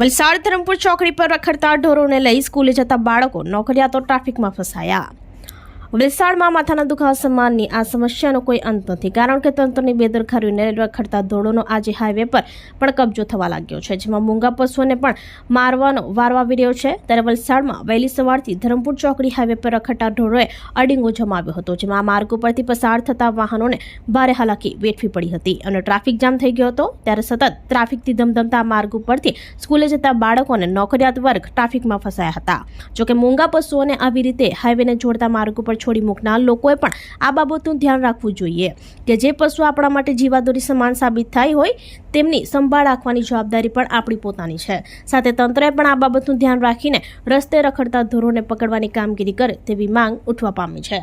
વલસાડ ધરમપુર ચોકડી પર રખડતા ઢોરોને લઈ સ્કૂલે જતા બાળકો નોકરિયાતો ટ્રાફિકમાં ફસાયા. વલસાડમાં માથાના દુખાવા સમાનની આ સમસ્યાનો કોઈ અંત નથી. કારણ કે તંત્રની બેદરકારીઓને રખડતા ધોળોનો આજે હાઈવે પર પણ કબજો થવા લાગ્યો છે, જેમાં મૂંગા પશુઓને પણ મારવાનો વારો આવી રહ્યો છે. ત્યારે વલસાડમાં વહેલી સવારથી ધરમપુર ચોકડી હાઈવે પર રખડતા ઢોળોએ અડીંગો જમાવ્યો હતો, જેમાં માર્ગ ઉપરથી પસાર થતા વાહનોને ભારે હાલાકી વેઠવી પડી હતી અને ટ્રાફિક જામ થઈ ગયો હતો. ત્યારે સતત ટ્રાફિકથી ધમધમતા માર્ગ ઉપરથી સ્કૂલે જતા બાળકો અને નોકરિયાત વર્ગ ટ્રાફિકમાં ફસાયા હતા. જોકે મૂંગા પશુઓને આવી રીતે હાઈવેને જોડતા માર્ગ ઉપર છોડી મૂકનાર લોકોએ પણ આ બાબતનું ધ્યાન રાખવું જોઈએ કે જે પશુ આપણા માટે જીવાદોરી સમાન સાબિત થાય હોય તેમની સંભાળ રાખવાની જવાબદારી પણ આપણી પોતાની છે. સાથે તંત્રએ પણ આ બાબતનું ધ્યાન રાખીને રસ્તે રખડતા ધોરોને પકડવાની કામગીરી કરે તેવી માંગ ઉઠવા પામી છે.